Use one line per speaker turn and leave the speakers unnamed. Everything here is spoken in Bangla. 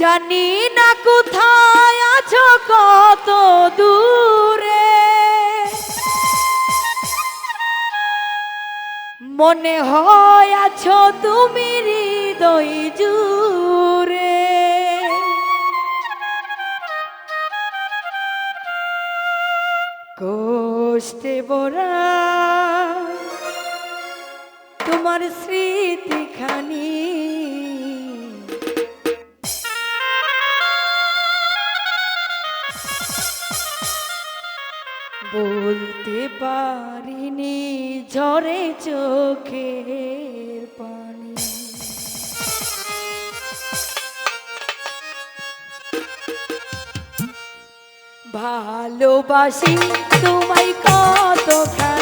জানি না কোথায় আছো কত দূরে। মনে হয় আছো তুমি হৃদয় জুড়ে। কষ্টে বরা তোমার স্মৃতিখানি বলতে পারিনি ঝরে চোখের পানি। ভালোবাসি তোমায় কতখানি